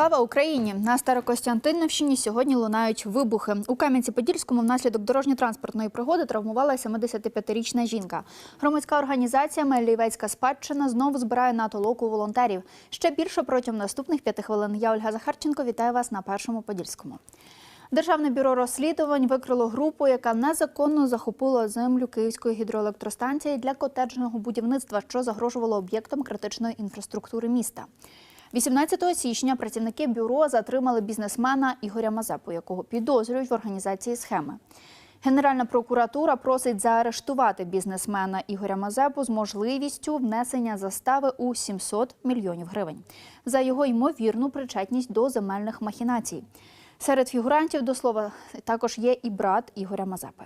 Слава Україні! На Старокостянтинівщині сьогодні лунають вибухи. У Кам'янці-Подільському внаслідок дорожньо-транспортної пригоди травмувалася 75-річна жінка. Громадська організація Мелівецька спадщина знову збирає на толоку волонтерів. Ще більше протягом наступних п'яти хвилин. Я Ольга Захарченко вітаю вас на першому Подільському. Державне бюро розслідувань викрило групу, яка незаконно захопила землю Київської гідроелектростанції для котеджного будівництва, що загрожувало об'єктам критичної інфраструктури міста. 18 січня працівники бюро затримали бізнесмена Ігоря Мазепу, якого підозрюють в організації схеми. Генеральна прокуратура просить заарештувати бізнесмена Ігоря Мазепу з можливістю внесення застави у 700 мільйонів гривень за його ймовірну причетність до земельних махінацій. Серед фігурантів, до слова, також є і брат Ігоря Мазепи.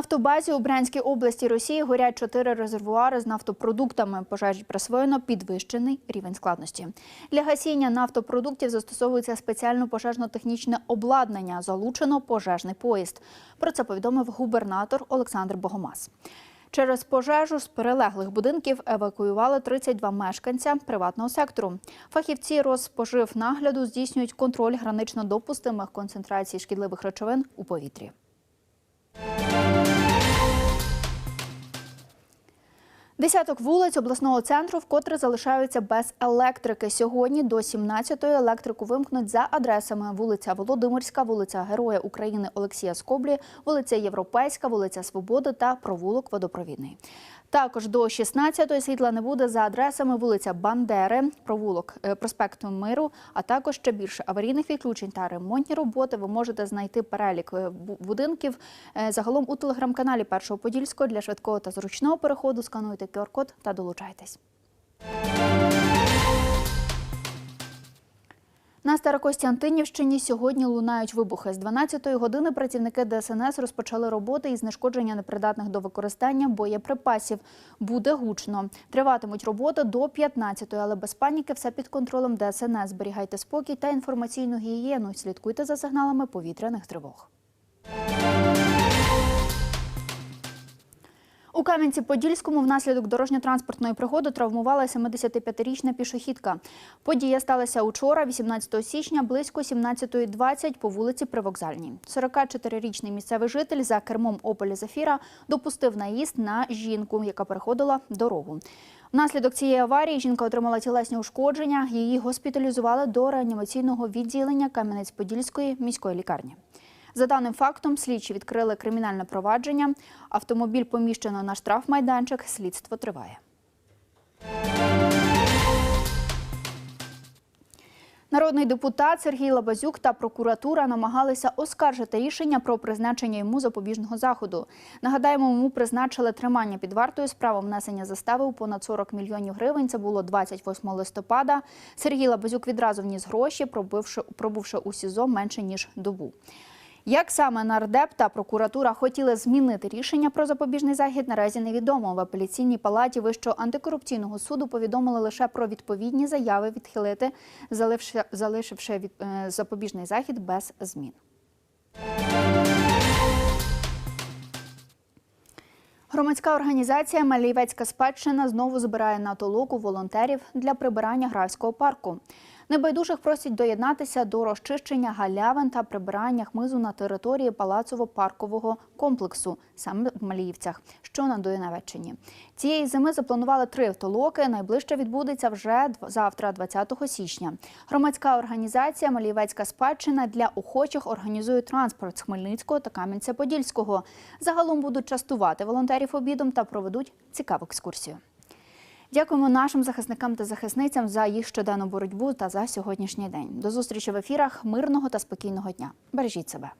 Нафтобазі у Брянській області Росії горять чотири резервуари з нафтопродуктами. Пожежі присвоєно підвищений рівень складності. Для гасіння нафтопродуктів застосовується спеціально пожежно-технічне обладнання. Залучено пожежний поїзд. Про це повідомив губернатор Олександр Богомаз. Через пожежу з перелеглих будинків евакуювали 32 мешканця приватного сектору. Фахівці Розпоживнагляду здійснюють контроль гранично допустимих концентрацій шкідливих речовин у повітрі. Десяток вулиць обласного центру вкотре залишаються без електрики. Сьогодні до 17-ї електрику вимкнуть за адресами вулиця Володимирська, вулиця Героя України Олексія Скоблі, вулиця Європейська, вулиця Свободи та провулок Водопровідний. Також до 16-ї світла не буде за адресами вулиця Бандери, провулок е, проспекту Миру, а також ще більше аварійних відключень та ремонтні роботи. Ви можете знайти перелік е, будинків е, загалом у телеграм-каналі Першого Подільського для швидкого та зручного переходу. Скануйте QR-код та долучайтесь. На Старокостянтинівщині сьогодні лунають вибухи. З 12-ї години працівники ДСНС розпочали роботи із знешкодження непридатних до використання боєприпасів. Буде гучно. Триватимуть роботи до 15-ї, але без паніки все під контролем ДСНС. Зберігайте спокій та інформаційну гігієну. Слідкуйте за сигналами повітряних тривог. У Кам'янці-Подільському внаслідок дорожньо-транспортної пригоди травмувалася 75-річна пішохідка. Подія сталася учора, 18 січня, близько 17.20 по вулиці Привокзальній. 44-річний місцевий житель за кермом «Опеля Зафіра» допустив наїзд на жінку, яка переходила дорогу. Внаслідок цієї аварії жінка отримала тілесні ушкодження. Її госпіталізували до реанімаційного відділення Кам'янець-Подільської міської лікарні. За даним фактом, слідчі відкрили кримінальне провадження. Автомобіль поміщено на штрафмайданчик. Слідство триває. Народний депутат Сергій Лабазюк та прокуратура намагалися оскаржити рішення про призначення йому запобіжного заходу. Нагадаємо, йому призначили тримання під вартою з правом внесення застави у понад 40 мільйонів гривень. Це було 28 листопада. Сергій Лабазюк відразу вніс гроші, пробивши, пробувши у СІЗО менше ніж добу. Як саме нардеп та прокуратура хотіли змінити рішення про запобіжний захід, наразі невідомо. В апеляційній палаті Вищого антикорупційного суду повідомили лише про відповідні заяви відхилити, залишивши е, запобіжний захід без змін. Громадська організація Малівецька спадщина знову збирає на толоку волонтерів для прибирання графського парку. Небайдужих просять доєднатися до розчищення галявин та прибирання хмизу на території палацово-паркового комплексу, саме в Маліївцях, що на Доєнавеччині. Цієї зими запланували три толоки. Найближче відбудеться вже завтра, 20 січня. Громадська організація Маліївецька спадщина для охочих організує транспорт з Хмельницького та Кам'янця-Подільського. Загалом будуть частувати волонтерів обідом та проведуть цікаву екскурсію. Дякуємо нашим захисникам та захисницям за їх щоденну боротьбу та за сьогоднішній день. До зустрічі в ефірах. Мирного та спокійного дня. Бережіть себе.